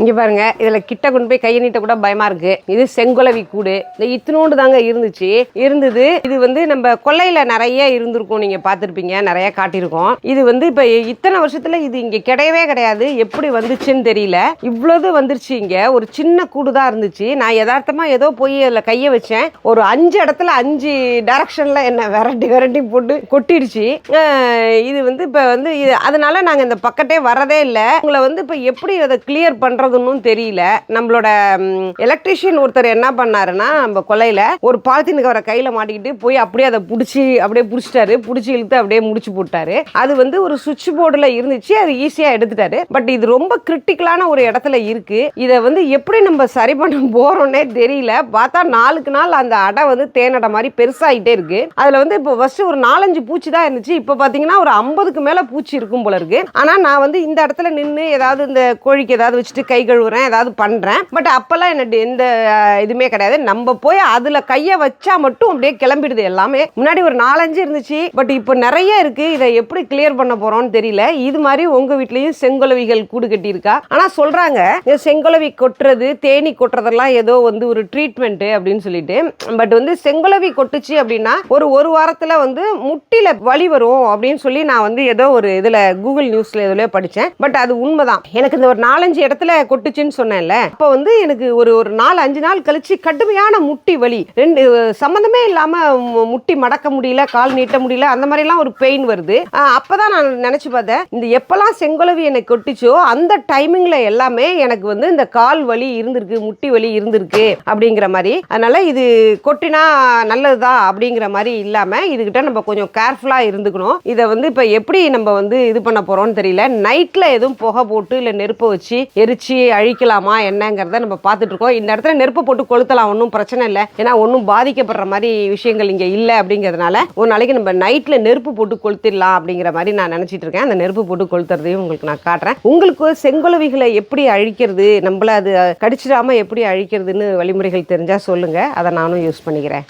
இங்கே பாருங்க இதில் கிட்ட கொண்டு போய் கையை நீட்ட கூட பயமா இருக்கு. இது செங்குலவி கூடு. இந்த இத்தினோண்டு தாங்க இருந்துச்சு. இருந்தது இது வந்து நம்ம கொல்லையில நிறைய இருந்திருக்கும். நீங்க பார்த்துருப்பீங்க நிறைய காட்டியிருக்கோம். இது வந்து இப்போ இத்தனை வருஷத்துல இது இங்க கிடையவே கிடையாது. எப்படி வந்துச்சுன்னு தெரியல. இவ்வளவு வந்துருச்சு இங்க. ஒரு சின்ன கூடு தான் இருந்துச்சு. நான் யதார்த்தமா ஏதோ போய் அதில் கையை வச்சேன். ஒரு அஞ்சு இடத்துல அஞ்சு டைரக்ஷன்ல என்ன விரட்டி விரட்டி போட்டு கொட்டிடுச்சு. இது வந்து இப்போ வந்து இது அதனால நாங்கள் இந்த பக்கத்தே வரதே இல்லை. உங்களை வந்து இப்போ எப்படி அதை கிளியர் பண்றதுன்னு தெரியல. நம்மளோட எலக்ட்ரிஷியன் ஒருத்தர் என்ன பண்ணாருன்னா நம்ம கொலையில் ஒரு பாலித்தீன் கவரை கையில மாட்டிக்கிட்டு போய் அப்படியே அதை பிடிச்சி அப்படியே பிடிச்சிட்டாரு. பிடிச்சி இழுத்து அப்படியே முடிச்சு போட்டாரு. அது வந்து ஒரு சுவிட்ச் போர்டில் இருந்துச்சு. அது ஈஸியாக எடுத்துட்டாரு. பட் இது ரொம்ப கிரிட்டிக்கலான ஒரு இடத்துல இருக்கு. இதை வந்து எப்படி நம்ம சரி பண்ண போறோம்னே தெரியல. பார்த்தா நாளுக்கு நாள் அந்த அடை வந்து தேனடை மாதிரி பெருசாகிட்டே இருக்கு. அதில் வந்து இப்போ ஃபர்ஸ்ட் ஒரு நாலஞ்சு பூச்சி தான் இருந்துச்சு. இப்போ பார்த்தீங்கன்னா ஒரு ஐம்பதுக்கு மேலே பூச்சி இருக்கும் போல இருக்கு. ஆனால் நான் வந்து இந்த இடத்துல நின்று ஏதாவது இந்த கோழிக்கு ஏதாவது வச்சுட்டு கை கழுவுறேன் ஏதாவது பண்ணுறேன் பட் அப்போல்லாம் என்ன எந்த இதுவுமே கிடையாது. நம்ம போய் அதில் கையை வச்சா மட்டும் அப்படியே கிளம்பிடுது எல்லாமே. முன்னாடி ஒரு நாலஞ்சு இருந்துச்சு பட் இப்போ நிறைய இருக்குது இதை எப்படி கிளியர் பண்ண போகிறோம்னு தெரியல. இது மாதிரி உங்கள் வீட்லேயும் செங்குலவிகள் கூடு கட்டியிருக்கா? ஆனால் சொல்கிறாங்க இந்த செங்குலவி கொட்டுறது தேனி கொட்டுறதெல்லாம் ஏதோ வந்து ஒரு ட்ரீட்மெண்ட்டு அப்படின்னு சொல்லிட்டு. பட் வந்து செங்குலவி கொட்டுச்சு அப்படின்னா ஒரு ஒரு வாரத்தில் வந்து முட்டியில் வலி வரும் அப்படின்னு சொல்லி நான் வந்து ஏதோ ஒரு இதில் கூகுள் நியூஸில் எதுலேயோ படித்தேன் பட் அது உண்மைதான். எனக்கு இந்த ஒரு நாலஞ்சு இடத்துல கொட்டுச்சுன்னு சொன்னேன்ல. அப்போ வந்து எனக்கு ஒரு ஒரு நாலு அஞ்சு நாள் கழிச்சு கடுமையான முட்டி வலி. ரெண்டு சம்மந்தமே இல்லாம முட்டி மடக்க முடியல கால் நீட்ட முடியல அந்த மாதிரிலாம் ஒரு பெயின் வருது. ஆஹ் அப்பதான் நான் நினைச்சு பார்த்தேன் இந்த எப்போல்லாம் செங்குலவி எனக்கு கொட்டிச்சோ அந்த டைமிங்ல எல்லாமே எனக்கு வந்து இந்த கால் வலி இருந்திருக்கு முட்டி வலி இருந்திருக்கு அப்படிங்கிற மாதிரி. அதனால இது கொட்டினா நல்லதுதான் அப்படிங்கிற மாதிரி இல்லாம இதுகிட்ட நம்ம கொஞ்சம் கேர்ஃபுல்லா இருந்துக்கணும். இதை வந்து இப்போ எப்படி நம்ம வந்து இது பண்ண போறோம்னு தெரியல. நைட்ல எதுவும் புகை போட்டு இல்ல நெருப்பை வச்சு எரிச்சு அழிக்கலாமா என்னங்கிறத நம்ம பார்த்துட்டு இருக்கோம். இந்த இடத்துல நெருப்பு போட்டு கொளுத்தலாம் ஒன்றும் பிரச்சனை இல்லை. ஏன்னா ஒன்றும் பாதிக்கப்படுற மாதிரி விஷயங்கள் இங்கே இல்லை அப்படிங்கிறதுனால ஒரு நாளைக்கு நம்ம நைட்டில் நெருப்பு போட்டு கொளுத்திடலாம் அப்படிங்கிற மாதிரி நான் நினச்சிட்டு இருக்கேன். அந்த நெருப்பு போட்டு கொளுத்துறதையும் உங்களுக்கு நான் காட்டுறேன். உங்களுக்கு செங்குலவிகளை எப்படி அழிக்கிறது நம்மள அது கடிச்சிடாம எப்படி அழிக்கிறதுன்னு வழிமுறைகள் தெரிஞ்சால் சொல்லுங்கள் அதை நானும் யூஸ் பண்ணிக்கிறேன்.